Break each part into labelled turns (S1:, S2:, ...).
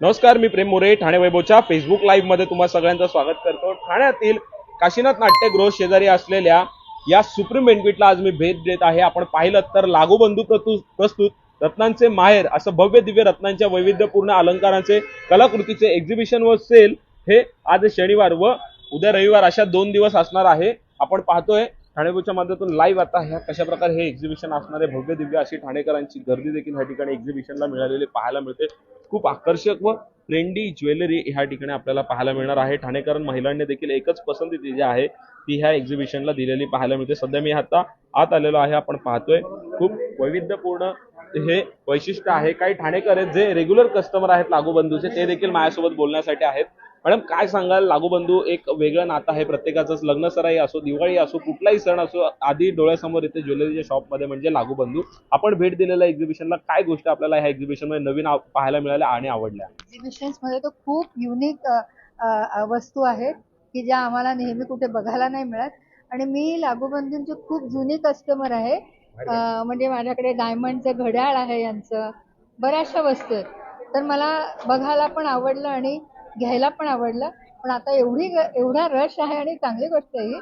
S1: नमस्कार मी प्रेम मोरे ठाणे वैभवच्या फेसबुक लाईव्हमध्ये तुम्हाला सगळ्यांचं स्वागत करतो. ठाण्यातील काशीनाथ नाट्यगृह शेजारी असलेल्या या सुप्रीम बेंकविटला आज मी भेट देत आहे. आपण पाहिलं तर लागूबंधू प्रतु- प्रस्तुत रत्नांचे माहेर असं भव्य दिव्य रत्नांच्या वैविध्यपूर्ण अलंकारांचे कलाकृतीचे एक्झिबिशन व सेल हे आज शनिवार व उद्या रविवार अशा दोन दिवस असणार आहे. आपण पाहतोय ठाणेपूरच्या माध्यमातून लाईव्ह आता ह्या कशा प्रकारे हे एक्झिबिशन असणारे भव्य दिव्य अशी ठाणेकरांची गर्दी देखील ह्या ठिकाणी एक्झिबिशनला मिळालेली पाहायला मिळते. खूप आकर्षक व ट्रेंडी ज्वेलरी ह्या ठिकाणी आपल्याला पाहायला मिळणार आहे. ठाणेकरण महिलांनी देखील एकच पसंती जी आहे ती ह्या एक्झिबिशनला दिलेली पाहायला मिळते. सध्या मी आता आत आलेलो आहे. आपण पाहतोय. खूप वैविध्यपूर्ण हे वैशिष्ट्य आहे. काही ठाणेकर आहेत जे रेग्युलर कस्टमर आहेत लागूबंधूचे. ते देखील माझ्यासोबत बोलण्यासाठी आहेत. मॅडम काय सांगाल? लागूबंधू एक वेगळं नातं आहे प्रत्येकाचंच. लग्न सराई असो दिवाळी असो कुठलाही सण असो आधी डोळ्यासमोर येते ज्वेलरीच्या शॉपमध्ये म्हणजे लागूबंधू. आपण भेट दिलेल्या एक्झिबिशनला काय गोष्टी आपल्याला ह्या एक्झिबिशनमध्ये नवीन पाहायला मिळाल्या आणि आवडल्या?
S2: एक्झिबिशन्समध्ये तर खूप युनिक वस्तू आहेत की ज्या आम्हाला नेहमी कुठे बघायला नाही मिळत. आणि मी लागूबंधूंची खूप जुनी कस्टमर आहे. म्हणजे माझ्याकडे डायमंडचं घड्याळ आहे यांचं. बऱ्याचशा वस्तू आहेत. तर मला बघायला पण आवडलं आणि घ्यायला पण आवडलं. पण आता एवढी एवढा रश आहे आणि चांगली गोष्ट आहे ही.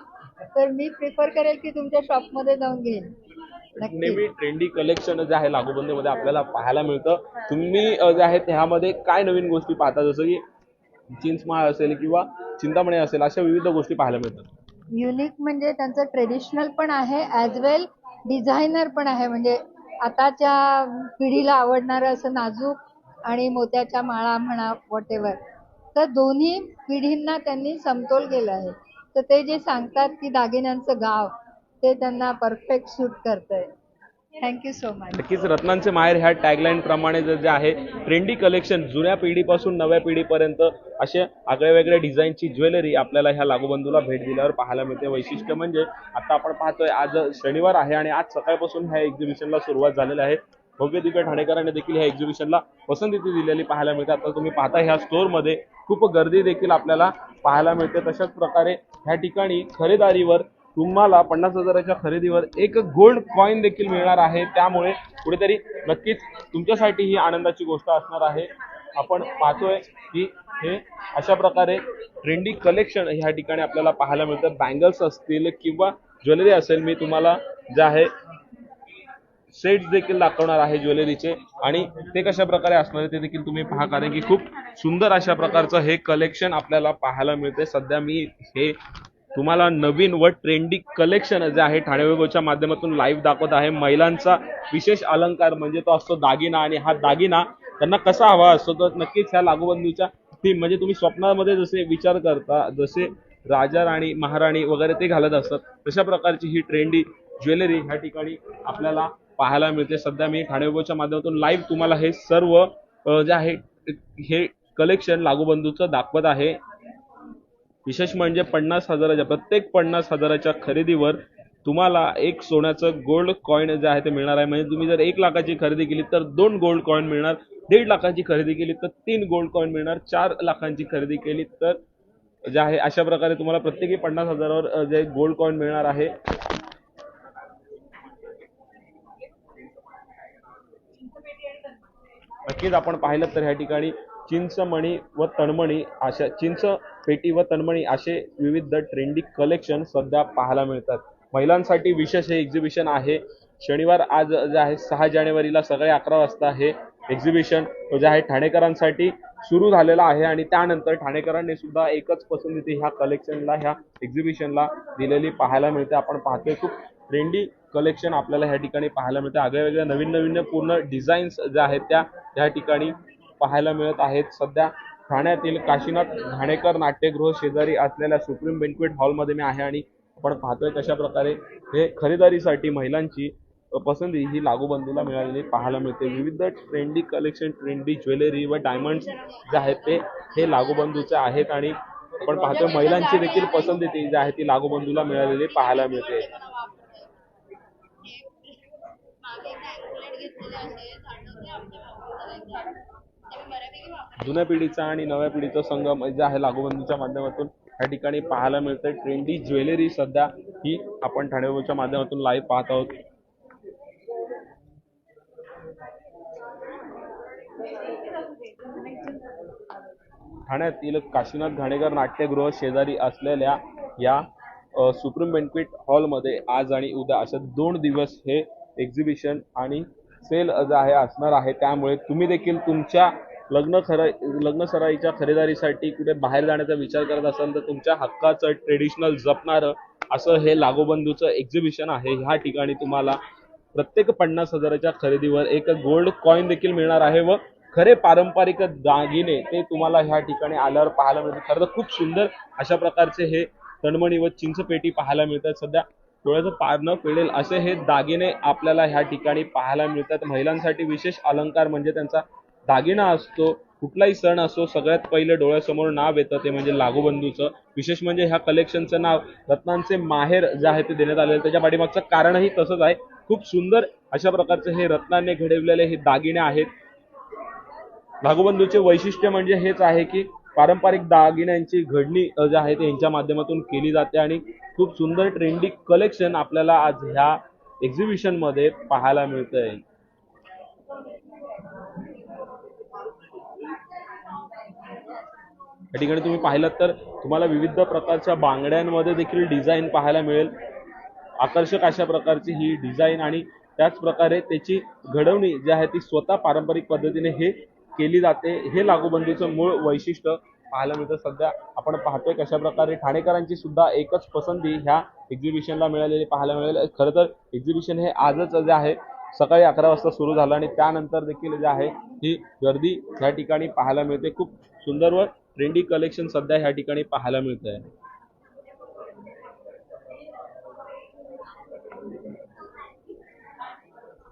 S2: तर मी प्रिफर करेल की तुमच्या शॉपमध्ये जाऊन घेईन.
S1: नेहमी ट्रेंडी कलेक्शन जे आहे लागूबंदीमध्ये आपल्याला पाहायला मिळतं. तुम्ही जे आहे त्यामध्ये काय नवीन गोष्टी पाहता? जसं की चिंचमाळ असेल किंवा चिंतामणी असेल अशा विविध गोष्टी पाहायला मिळतात.
S2: युनिक म्हणजे त्यांचं ट्रेडिशनल पण आहे ॲज वेल डिझायनर पण आहे. म्हणजे आताच्या पिढीला आवडणारं असं नाजूक आणि मोत्याच्या माळा म्हणा वॉट एव्हर तर दोन्ही पिढींना त्यांनी समतोल केला आहे. तर ते जे सांगतात की दागिन्यांचं गाव ते त्यांना परफेक्ट सूट करतंय. थँक्यू सो मच
S1: नक्कीच रत्नांचे माहेर ह्या टॅगलाईन प्रमाणे जे जे आहे ट्रेंडी कलेक्शन जुन्या पिढीपासून नव्या पिढीपर्यंत असे आगळ्या वेगळ्या डिझाईनची ज्वेलरी आपल्याला ह्या लागूबंधूला भेट दिल्यावर पाहायला मिळते. वैशिष्ट्य म्हणजे आता आपण पाहतोय आज शनिवार आहे आणि आज सकाळपासून ह्या एक्झिबिशनला सुरुवात झालेली आहे. भव्य दिव्य ठाणेकरांनी देखील ह्या एक्झिबिशनला पसंती दिलेली पाहायला मिळते आता तुम्ही पाहता ह्या स्टोअरमध्ये खूप गर्दी देखील आपल्याला पाहायला मिळते. तशाच प्रकारे ह्या ठिकाणी खरेदारीवर तुम्हाला पन्नास हजाराच्या खरेदीवर एक गोल्ड कॉईन देखील मिळणार आहे. त्यामुळे कुठेतरी नक्कीच तुमच्यासाठी ही आनंदाची गोष्ट असणार आहे. आपण पाहतोय की हे अशा प्रकारे ट्रेंडी कलेक्शन ह्या ठिकाणी आपल्याला पाहायला मिळतं. बँगल्स असतील किंवा ज्वेलरी असेल मी तुम्हाला जे आहे सेट्स देखील दाखवणार आहे ज्वेलरीचे. आणि ते कशा प्रकारे असणार आहे ते देखील तुम्ही पहा कारण की खूप सुंदर अशा प्रकारचं हे कलेक्शन आपल्याला पाहायला मिळते सध्या मी हे तुम्हाला नवीन व ट्रेंडी कलेक्शन जे आहे ठाणे वेगोच्या माध्यमातून लाईव्ह दाखवत आहे. महिलांचा विशेष अलंकार म्हणजे तो असतो दागिना आणि हा दागिना त्यांना कसा हवा असतो तर नक्कीच ह्या लागूबंधूच्या थीम म्हणजे तुम्ही स्वप्नामध्ये जसे विचार करता जसे राजा राणी महाराणी वगैरे ते घालत असतात तशा प्रकारची ही ट्रेंडी ज्वेलरी ह्या ठिकाणी आपल्याला पाहायला मिळते. सध्या मी ठाणे माध्यमातून लाईव्ह तुम्हाला हे सर्व जे आहे हे कलेक्शन लागूबंधूचं दाखवत आहे. विशेष म्हणजे पन्नास हजाराच्या प्रत्येक पन्नास हजाराच्या खरेदीवर तुम्हाला एक सोन्याचं गोल्ड कॉईन जे आहे ते मिळणार आहे. म्हणजे तुम्ही जर एक लाखाची खरेदी केली तर दोन गोल्ड कॉईन मिळणार. दीड लाखाची खरेदी केली तर तीन गोल्ड कॉईन मिळणार. चार लाखांची खरेदी केली तर जे आहे अशा प्रकारे तुम्हाला प्रत्येकी पन्नास हजारावर जे गोल्ड कॉईन मिळणार आहे. नक्कीच आपण पाहिलं तर ह्या ठिकाणी चिंचमणी व तणमणी अशा चिंच पेटी व तणमणी असे विविध ट्रेंडी कलेक्शन सध्या पाहायला मिळतात. महिलांसाठी विशेष हे एक्झिबिशन आहे. शनिवार आज जे आहे सहा जानेवारीला सकाळी अकरा वाजता हे एक्झिबिशन जे आहे ठाणेकरांसाठी सुरू झालेलं आहे आणि त्यानंतर ठाणेकरांनी सुद्धा एकच पसंती ह्या कलेक्शनला ह्या एक्झिबिशनला दिलेली पाहायला मिळते. आपण पाहतोय खूप ट्रेंडी कलेक्शन आपल्याला ह्या ठिकाणी पाहायला मिळते. आगळ्या नवीन नवीन पूर्ण डिझाईन्स ज्या आहेत त्या ह्या ठिकाणी पाहायला मिळत आहेत. सध्या ठाण्यातील काशीनाथ घाणेकर नाट्यगृह शेजारी असलेल्या सुप्रीम बेंक्वेट हॉलमध्ये मी आहे आणि आपण पाहतोय कशा प्रकारे हे खरेदारीसाठी महिलांची पसंती ही लागूबंधूला मिळालेली पाहायला मिळते. विविध ट्रेंडी कलेक्शन ट्रेंडी ज्वेलरी व डायमंड्स जे आहेत ते हे लागूबंधूचे आहेत आणि आपण पाहतोय महिलांची देखील पसंती जी आहे ती लागूबंधूला मिळालेली पाहायला मिळते. जुन्या पिढीचा आणि नव्या पिढीचा संगम जे आहे लागूबंधूच्या माध्यमातून या ठिकाणी पाहायला मिळते ट्रेंडी ज्वेलरी सध्या ही आपण ठाणेच्या माध्यमातून लाईव्ह पाहत आहोत. ठाण्यातील काशीनाथ घाणेकर नाट्यगृह शेजारी असलेल्या या सुप्रीम बेन्क्विट हॉलमध्ये आज आणि उद्या अशा दोन दिवस हे एक्झिबिशन आणि सेल जे आहे असणार आहे त्यामुळे तुम्ही देखील तुमच्या लग्न खर लग्न सराईच्या खरेदारीसाठी कुठे बाहेर जाण्याचा विचार करत असाल तर तुमच्या हक्काचं ट्रेडिशनल जपणारं असं हे लागोबंधूचं एक्झिबिशन आहे. ह्या ठिकाणी तुम्हाला प्रत्येक पन्नास हजाराच्या खरेदीवर एक गोल्ड कॉईन देखील मिळणार आहे व खरे पारंपरिक दागिने ते तुम्हाला ह्या ठिकाणी आल्यावर पाहायला मिळतात. खरं तर खूप सुंदर अशा प्रकारचे हे तणमणी व चिंचपेटी पाहायला मिळतात. सध्या डोळ्याचं पार न पेडेल असे हे दागिने आपल्याला ह्या ठिकाणी पाहायला मिळतात. महिलांसाठी विशेष अलंकार म्हणजे त्यांचा दागिना असतो कुठलाही सण असो सगळ्यात पहिले डोळ्यासमोर नाव येतं ते म्हणजे लागूबंधूचं. विशेष म्हणजे ह्या कलेक्शनचं नाव रत्नांचे माहेर जे आहे ते देण्यात आलेलं त्याच्या पाठीमागचं कारणही तसंच आहे. खूप सुंदर अशा प्रकारचे हे रत्नाने घडवलेले हे दागिने आहेत. लागूबंधूचे वैशिष्ट्य म्हणजे हेच आहे की पारंपरिक दागिन्यांची घडणी जे आहे ते यांच्या माध्यमातून केली जाते आणि खूप सुंदर ट्रेंडी कलेक्शन आपल्याला आज ह्या एक्झिबिशनमध्ये पाहायला मिळतंय. या ठिकाणी तुम्ही पाहिलात तर तुम्हाला विविध प्रकारच्या बांगड्यांमध्ये देखील डिझाईन पाहायला मिळेल. आकर्षक अशा प्रकारची ही डिझाईन आणि त्याच प्रकारे त्याची घडवणी जी आहे ती स्वतः पारंपरिक पद्धतीने हे केली जाते हे लागूबंदीचं मूळ वैशिष्ट्य पाहायला मिळतं. सध्या आपण पाहतोय कशा प्रकारे ठाणेकरांची सुद्धा एकच पसंती ह्या एक्झिबिशनला मिळालेली पाहायला मिळेल खरं तर एक्झिबिशन हे आजच जे आहे सकाळी अकरा वाजता सुरू झालं आणि त्यानंतर देखील जे आहे ही गर्दी ह्या ठिकाणी पाहायला मिळते. खूप सुंदर व ट्रेंडी कलेक्शन सध्या ह्या ठिकाणी पाहायला मिळत आहे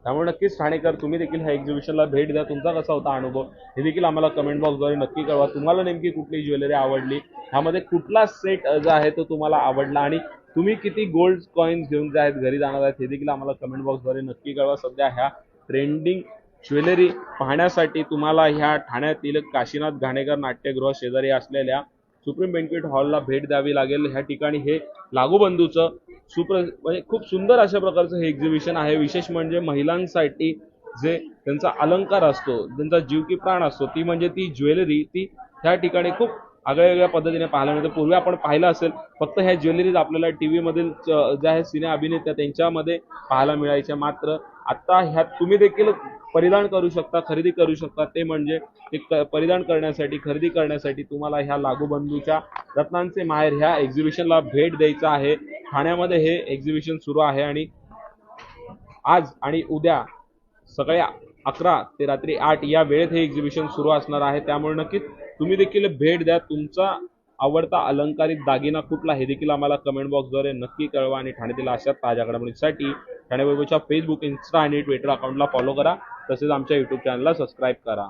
S1: त्यामुळे नक्कीच ठाणेकर तुम्ही देखील ह्या एक्झिबिशनला भेट द्या. तुमचा कसा होता अनुभव? हे देखील आम्हाला कमेंट बॉक्सद्वारे नक्की कळवा. तुम्हाला नेमकी कुठली ज्वेलरी आवडली? ह्यामध्ये कुठला सेट जो आहे तो तुम्हाला आवडला? आणि तुम्ही किती गोल्ड कॉईन्स घेऊन जे आहेत घरी जाणार आहेत हे देखील आम्हाला कमेंट बॉक्सद्वारे नक्की कळवा. सध्या ह्या ट्रेंडिंग ज्वेलरी पाहण्यासाठी तुम्हाला ह्या ठाण्यातील काशीनाथ घाणेकर नाट्यगृह शेजारी असलेल्या सुप्रीम बेन्क्वेट हॉलला भेट द्यावी लागेल. ह्या ठिकाणी हे लागूबंधूचं सुप्र म्हणजे खूप सुंदर अशा प्रकारचं हे एक्झिबिशन आहे. विशेष म्हणजे महिलांसाठी जे त्यांचा अलंकार असतो त्यांचा जीव की प्राण असतो ती म्हणजे ती ज्वेलरी ती ह्या ठिकाणी खूप आगळ्या वेगळ्या पद्धतीने पाहायला मिळतं. पूर्वी आपण पाहिलं असेल फक्त ह्या ज्वेलरीज आपल्याला टी व्हीमधील ज्या आहेत सिने अभिनेत्या त्यांच्यामध्ये पाहायला मिळायच्या. मात्र आता ह्यात तुम्ही देखील परिधान करू शकता खरेदी करू शकता. ते म्हणजे ते क- परिधान करण्यासाठी खरेदी करण्यासाठी तुम्हाला ह्या लागूबंधूच्या रत्नांचे माहेर ह्या एक्झिबिशनला भेट द्यायचं आहे. ठाण्यामध्ये हे एक्झिबिशन सुरू आहे आणि आज आणि उद्या सगळ्या अकरा ते रात्री आठ या वेळेत हे एक्झिबिशन सुरू असणार आहे. त्यामुळे नक्कीच तुम्ही देखील भेट द्या. तुमचा आवडता अलंकारिक दागिना कुठला हे देखील आम्हाला कमेंट बॉक्सद्वारे नक्की कळवा आणि ठाण्यातील अशा ताज्या घडामोडींसाठी ठाणे वैभवच्या फेसबुक इन्स्टा आणि ट्विटर अकाउंटला फॉलो करा. तसेच आमच्या युट्यूब चॅनलला सबस्क्राईब करा.